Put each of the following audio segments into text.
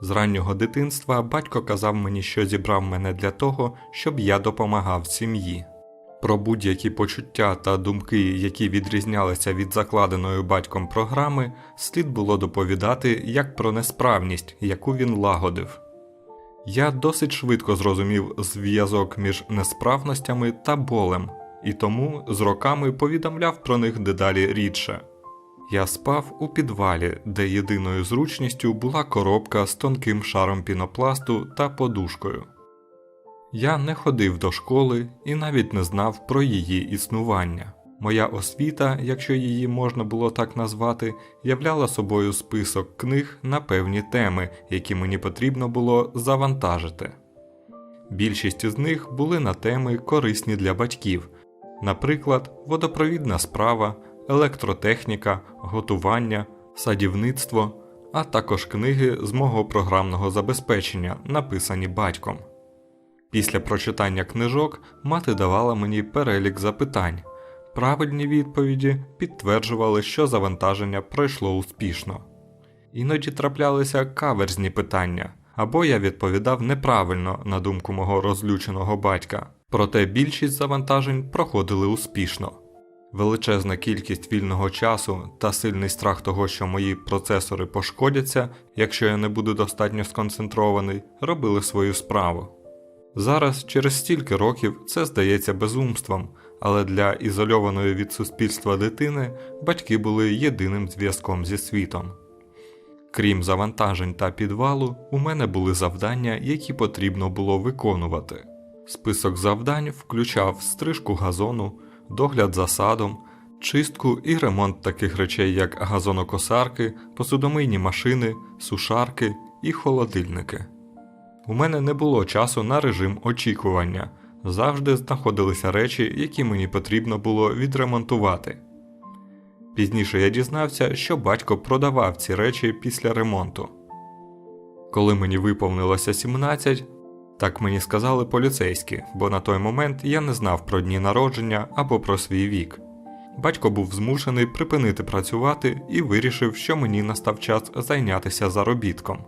З раннього дитинства батько казав мені, що зібрав мене для того, щоб я допомагав сім'ї. Про будь-які почуття та думки, які відрізнялися від закладеної батьком програми, слід було доповідати як про несправність, яку він лагодив. Я досить швидко зрозумів зв'язок між несправностями та болем, і тому з роками повідомляв про них дедалі рідше. Я спав у підвалі, де єдиною зручністю була коробка з тонким шаром пінопласту та подушкою. Я не ходив до школи і навіть не знав про її існування. Моя освіта, якщо її можна було так назвати, являла собою список книг на певні теми, які мені потрібно було завантажити. Більшість із них були на теми корисні для батьків, наприклад, водопровідна справа, електротехніка, готування, садівництво, а також книги з мого програмного забезпечення, написані батьком. Після прочитання книжок мати давала мені перелік запитань. Правильні відповіді підтверджували, що завантаження пройшло успішно. Іноді траплялися каверзні питання, або я відповідав неправильно на думку мого розлюченого батька, проте більшість завантажень проходили успішно. Величезна кількість вільного часу та сильний страх того, що мої процесори пошкодяться, якщо я не буду достатньо сконцентрований, робили свою справу. Зараз, через стільки років, це здається безумством, але для ізольованої від суспільства дитини батьки були єдиним зв'язком зі світом. Крім завантажень та підвалу, у мене були завдання, які потрібно було виконувати. Список завдань включав стрижку газону, догляд за садом, чистку і ремонт таких речей, як газонокосарки, посудомийні машини, сушарки і холодильники. У мене не було часу на режим очікування, завжди знаходилися речі, які мені потрібно було відремонтувати. Пізніше я дізнався, що батько продавав ці речі після ремонту. Коли мені виповнилося 17, так мені сказали поліцейські, бо на той момент я не знав про дні народження або про свій вік. Батько був змушений припинити працювати і вирішив, що мені настав час зайнятися заробітком.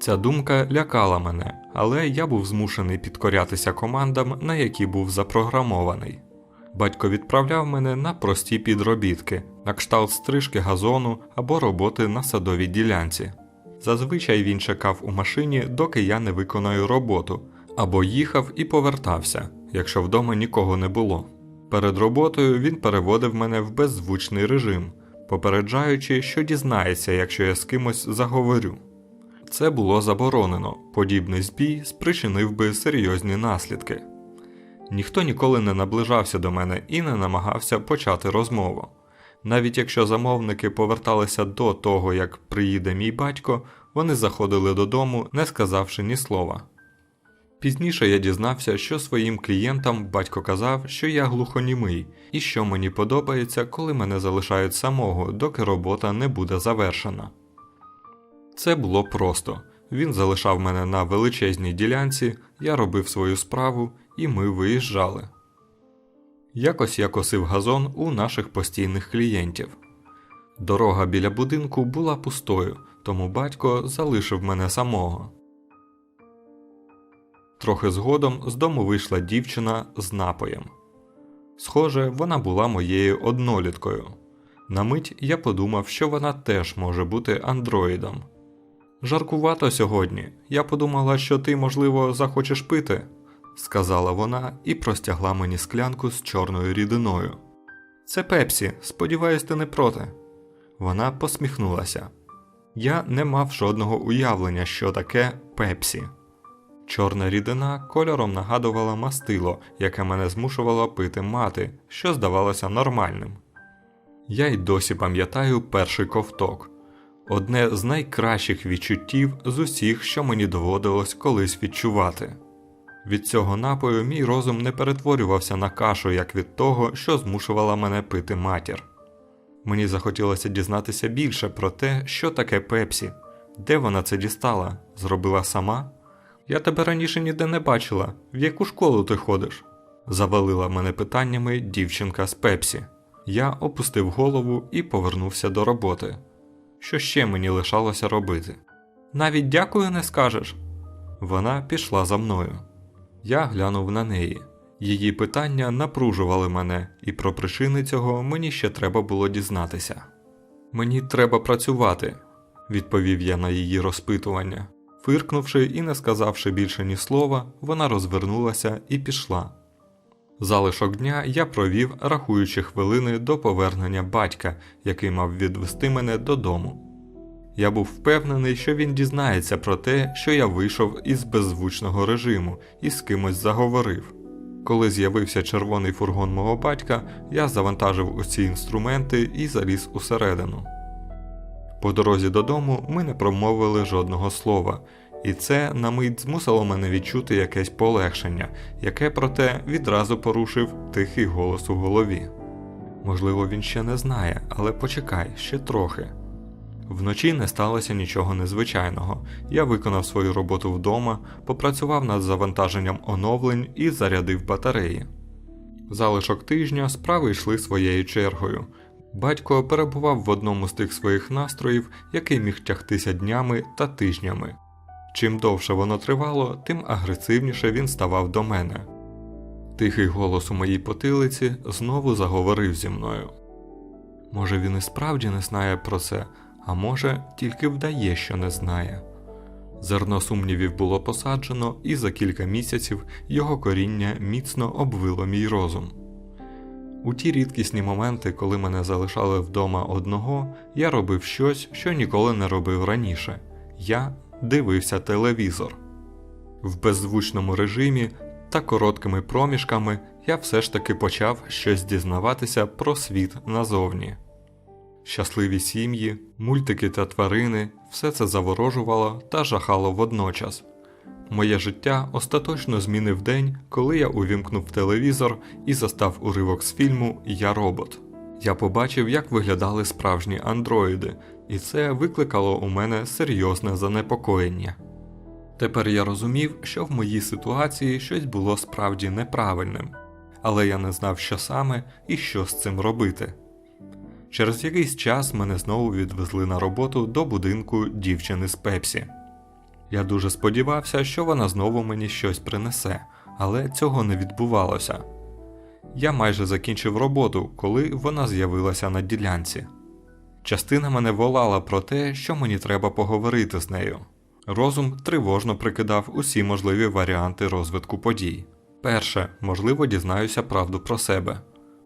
Ця думка лякала мене, але я був змушений підкорятися командам, на які був запрограмований. Батько відправляв мене на прості підробітки, на кшталт стрижки газону або роботи на садовій ділянці. Зазвичай він чекав у машині, доки я не виконаю роботу, або їхав і повертався, якщо вдома нікого не було. Перед роботою він переводив мене в беззвучний режим, попереджаючи, що дізнається, якщо я з кимось заговорю. Це було заборонено, подібний збій спричинив би серйозні наслідки. Ніхто ніколи не наближався до мене і не намагався почати розмову. Навіть якщо замовники поверталися до того, як приїде мій батько, вони заходили додому, не сказавши ні слова. Пізніше я дізнався, що своїм клієнтам батько казав, що я глухонімий, і що мені подобається, коли мене залишають самого, доки робота не буде завершена. Це було просто. Він залишав мене на величезній ділянці, я робив свою справу, і ми виїжджали. Якось я косив газон у наших постійних клієнтів. Дорога біля будинку була пустою, тому батько залишив мене самого. Трохи згодом з дому вийшла дівчина з напоєм. Схоже, вона була моєю одноліткою. На мить я подумав, що вона теж може бути андроїдом. Жаркувато сьогодні. Я подумала, що ти, можливо, захочеш пити, сказала вона і простягла мені склянку з чорною рідиною. Це пепсі, сподіваюсь, ти не проти. Вона посміхнулася. Я не мав жодного уявлення, що таке пепсі. Чорна рідина кольором нагадувала мастило, яке мене змушувало пити мати, що здавалося нормальним. Я й досі пам'ятаю перший ковток одне з найкращих відчуттів з усіх, що мені доводилось колись відчувати. Від цього напою мій розум не перетворювався на кашу, як від того, що змушувала мене пити матір. Мені захотілося дізнатися більше про те, що таке пепсі, де вона це дістала, зробила сама. Я тебе раніше ніде не бачила, в яку школу ти ходиш? завалила мене питаннями дівчинка з пепсі. Я опустив голову і повернувся до роботи. Що ще мені лишалося робити? Навіть дякую не скажеш. Вона пішла за мною. Я глянув на неї. Її питання напружували мене, і про причини цього мені ще треба було дізнатися. Мені треба працювати, відповів я на її розпитування. Фиркнувши і не сказавши більше ні слова, вона розвернулася і пішла. Залишок дня я провів, рахуючи хвилини до повернення батька, який мав відвести мене додому. Я був впевнений, що він дізнається про те, що я вийшов із беззвучного режиму і з кимось заговорив. Коли з'явився червоний фургон мого батька, я завантажив усі інструменти і заліз усередину. По дорозі додому ми не промовили жодного слова, і це на мить змусило мене відчути якесь полегшення, яке, проте, відразу порушив тихий голос у голові. Можливо, він ще не знає, але почекай ще трохи. Вночі не сталося нічого незвичайного. Я виконав свою роботу вдома, попрацював над завантаженням оновлень і зарядив батареї. Залишок тижня справи йшли своєю чергою. Батько перебував в одному з тих своїх настроїв, який міг тягтися днями та тижнями. Чим довше воно тривало, тим агресивніше він ставав до мене. Тихий голос у моїй потилиці знову заговорив зі мною. Може, він і справді не знає про це, а може, тільки вдає, що не знає. Зерно сумнівів було посаджено, і за кілька місяців його коріння міцно обвило мій розум. У ті рідкісні моменти, коли мене залишали вдома одного, я робив щось, що ніколи не робив раніше. Я дивився телевізор. В беззвучному режимі та короткими проміжками я все ж таки почав щось дізнаватися про світ назовні. Щасливі сім'ї, мультики та тварини все це заворожувало та жахало водночас. Моє життя остаточно змінив день, коли я увімкнув телевізор і застав уривок з фільму Я робот. Я побачив, як виглядали справжні андроїди, і це викликало у мене серйозне занепокоєння. Тепер я розумів, що в моїй ситуації щось було справді неправильним, але я не знав, що саме і що з цим робити. Через якийсь час мене знову відвезли на роботу до будинку дівчини з Пепсі. Я дуже сподівався, що вона знову мені щось принесе, але цього не відбувалося. Я майже закінчив роботу, коли вона з'явилася на ділянці. Частина мене волала про те, що мені треба поговорити з нею. Розум тривожно прикидав усі можливі варіанти розвитку подій. Перше, можливо, дізнаюся правду про себе.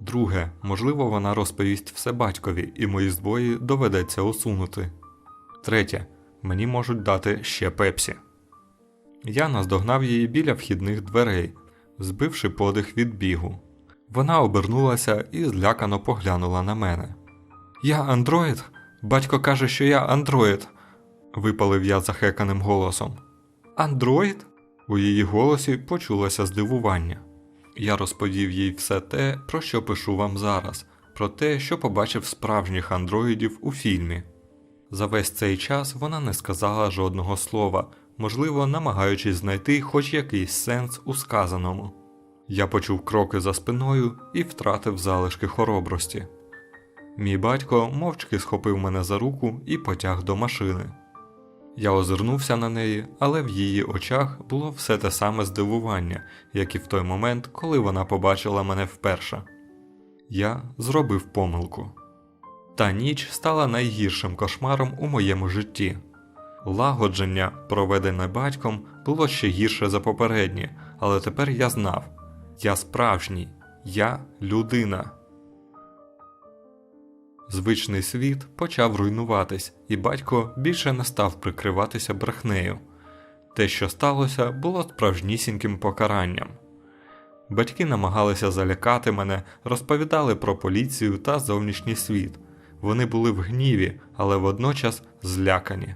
Друге, можливо, вона розповість все батькові, і мої збої доведеться усунути. Третє, мені можуть дати ще пепсі. Я наздогнав її біля вхідних дверей, збивши подих від бігу. Вона обернулася і злякано поглянула на мене. Я андроїд? Батько каже, що я андроїд, випалив я захеканим голосом. Андроїд? У її голосі почулося здивування. Я розповів їй все те, про що пишу вам зараз, про те, що побачив справжніх андроїдів у фільмі. За весь цей час вона не сказала жодного слова, можливо, намагаючись знайти хоч якийсь сенс у сказаному. Я почув кроки за спиною і втратив залишки хоробрості. Мій батько мовчки схопив мене за руку і потяг до машини. Я озирнувся на неї, але в її очах було все те саме здивування, як і в той момент, коли вона побачила мене вперше. Я зробив помилку. Та ніч стала найгіршим кошмаром у моєму житті. Лагодження, проведене батьком, було ще гірше за попереднє, але тепер я знав я справжній, я людина. Звичний світ почав руйнуватись, і батько більше не став прикриватися брехнею. Те, що сталося, було справжнісіньким покаранням. Батьки намагалися залякати мене, розповідали про поліцію та зовнішній світ. Вони були в гніві, але водночас злякані.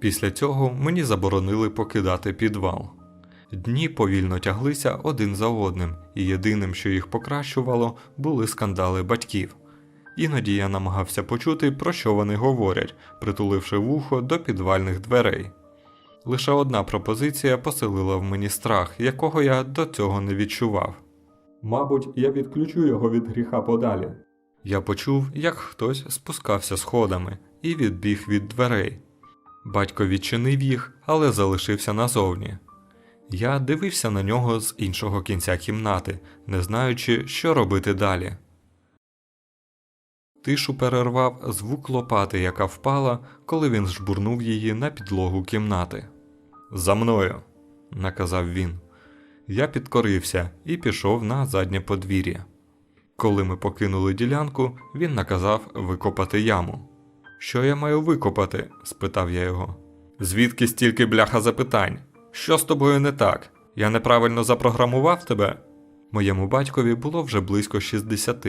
Після цього мені заборонили покидати підвал. Дні повільно тяглися один за одним, і єдиним, що їх покращувало, були скандали батьків. Іноді я намагався почути, про що вони говорять, притуливши вухо до підвальних дверей. Лише одна пропозиція поселила в мені страх, якого я до цього не відчував. Мабуть, я відключу його від гріха подалі. Я почув, як хтось спускався сходами і відбіг від дверей. Батько відчинив їх, але залишився назовні. Я дивився на нього з іншого кінця кімнати, не знаючи, що робити далі. Тишу перервав звук лопати, яка впала, коли він жбурнув її на підлогу кімнати. За мною, наказав він. Я підкорився і пішов на заднє подвір'я. Коли ми покинули ділянку, він наказав викопати яму. Що я маю викопати? спитав я його. Звідки стільки бляха запитань? Що з тобою не так? Я неправильно запрограмував тебе? Моєму батькові було вже близько 60,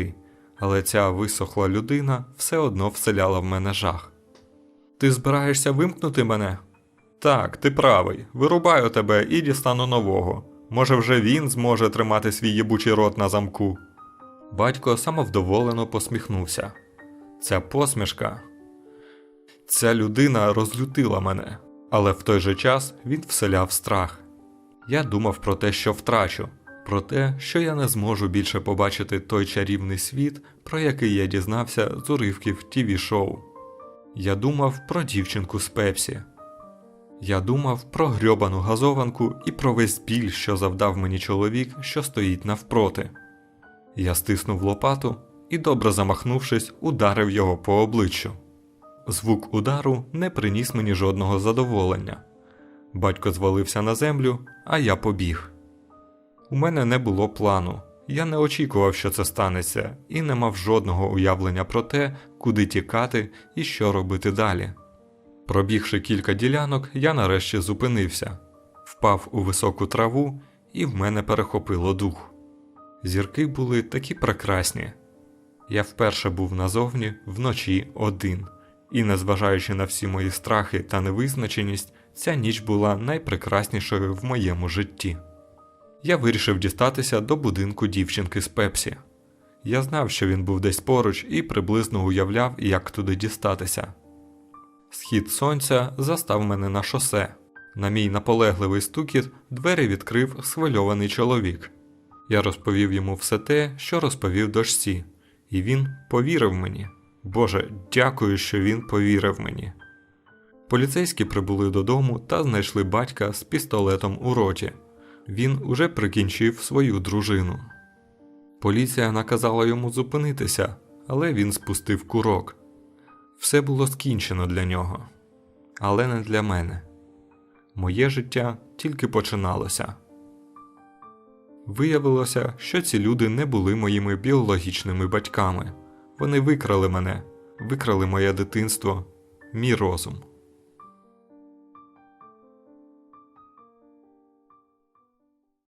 але ця висохла людина все одно вселяла в мене жах. Ти збираєшся вимкнути мене? Так, ти правий. Вирубаю тебе і дістану нового. Може, вже він зможе тримати свій єбучий рот на замку. Батько самовдоволено посміхнувся. Ця посмішка. Ця людина розлютила мене, але в той же час він вселяв страх. Я думав про те, що втрачу, про те, що я не зможу більше побачити той чарівний світ, про який я дізнався з уривків тіві шоу. Я думав про дівчинку з Пепсі. Я думав про грьобану газованку і про весь біль, що завдав мені чоловік, що стоїть навпроти. Я стиснув лопату і, добре замахнувшись, ударив його по обличчю. Звук удару не приніс мені жодного задоволення. Батько звалився на землю, а я побіг. У мене не було плану. Я не очікував, що це станеться, і не мав жодного уявлення про те, куди тікати і що робити далі. Пробігши кілька ділянок, я нарешті зупинився, впав у високу траву, і в мене перехопило дух. Зірки були такі прекрасні. Я вперше був назовні вночі один, і, незважаючи на всі мої страхи та невизначеність, ця ніч була найпрекраснішою в моєму житті. Я вирішив дістатися до будинку дівчинки з Пепсі. Я знав, що він був десь поруч і приблизно уявляв, як туди дістатися. Схід сонця застав мене на шосе. На мій наполегливий стукіт двері відкрив схвильований чоловік. Я розповів йому все те, що розповів дочці, і він повірив мені. Боже, дякую, що він повірив мені. Поліцейські прибули додому та знайшли батька з пістолетом у роті. Він уже прикінчив свою дружину. Поліція наказала йому зупинитися, але він спустив курок. Все було скінчено для нього, але не для мене. Моє життя тільки починалося. Виявилося, що ці люди не були моїми біологічними батьками. Вони викрали мене, викрали моє дитинство, мій розум.